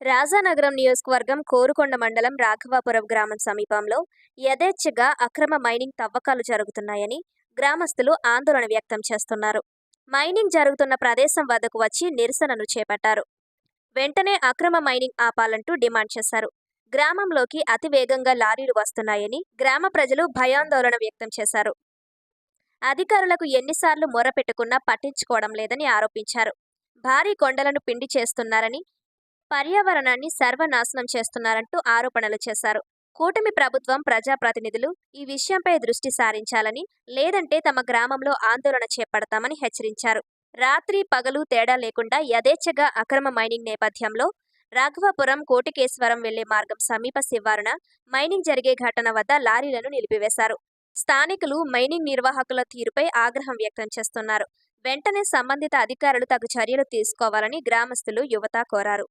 రాజానగరం నియోజకవర్గం కోరుకొండ మండలం రాఘవాపురం గ్రామం సమీపంలో యథేచ్ఛగా అక్రమ మైనింగ్ తవ్వకాలు జరుగుతున్నాయని గ్రామస్తులు ఆందోళన వ్యక్తం చేస్తున్నారు. మైనింగ్ జరుగుతున్న ప్రదేశం వద్దకు వచ్చి నిరసనను చేపట్టారు. వెంటనే అక్రమ మైనింగ్ ఆపాలంటూ డిమాండ్ చేశారు. గ్రామంలోకి అతి వేగంగా లారీలు వస్తున్నాయని గ్రామ ప్రజలు భయాందోళన వ్యక్తం చేశారు. అధికారులకు ఎన్నిసార్లు మొరపెట్టుకున్నా పట్టించుకోవడం లేదని ఆరోపించారు. భారీ కొండలను పిండి చేస్తున్నారని పర్యావరణాన్ని సర్వనాశనం చేస్తున్నారంటూ ఆరోపణలు చేశారు. కూటమి ప్రభుత్వం ప్రజాప్రతినిధులు ఈ విషయంపై దృష్టి సారించాలని లేదంటే తమ గ్రామంలో ఆందోళన చేపడతామని హెచ్చరించారు. రాత్రి పగలు తేడా లేకుండా యథేచ్ఛగా అక్రమ మైనింగ్ నేపథ్యంలో రాఘవాపురం కోటికేశ్వరం వెళ్ళే మార్గం సమీప శివారున మైనింగ్ జరిగే ఘటన వద్ద లారీలను నిలిపివేశారు. స్థానికులు మైనింగ్ నిర్వాహకుల తీరుపై ఆగ్రహం వ్యక్తం చేస్తున్నారు. వెంటనే సంబంధిత అధికారులు తగు చర్యలు తీసుకోవాలని గ్రామస్తులు యువత కోరారు.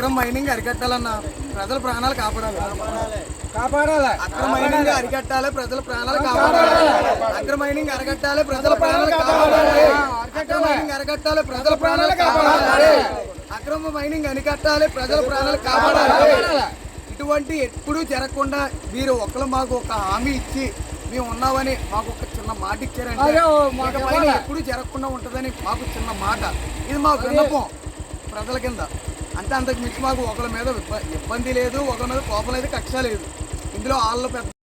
అక్రమ మైనింగ్ అరికట్టాలన్న ప్రజల ప్రాణాలు కాపాడాలి. కాపాడాలి. అక్రమ మైనింగ్ అరికట్టాలి ప్రజల ప్రాణాలు కాపాడాలి. అక్రమ మైనింగ్ అరికట్టాలి ప్రజల ప్రాణాలు కాపాడాలి. అక్రమ మైనింగ్ అరికట్టాలి. ప్రజల ప్రాణాలు కాపాడాలి. అక్రమ మైనింగ్ అరికట్టాలి ప్రజల ప్రాణాలు కాపాడాలి. ఇటువంటి ఎప్పుడూ జరగకుండా మీరు ఒకరు మాకు ఒక హామీ ఇచ్చి మేము ఉన్నామని మాకు ఒక చిన్న మాట ఇచ్చారంటే. ఎప్పుడు జరగకుండా ఉంటుందని మాకు చిన్న మాట. ఇది మా విన్నపం ప్రజల కింద. అంటే అంతకు మించి మాకు ఒకరి మీద ఇబ్బంది లేదు ఒకరి మీద కోపం లేదు కక్ష లేదు. ఇందులో వాళ్ళ పెద్ద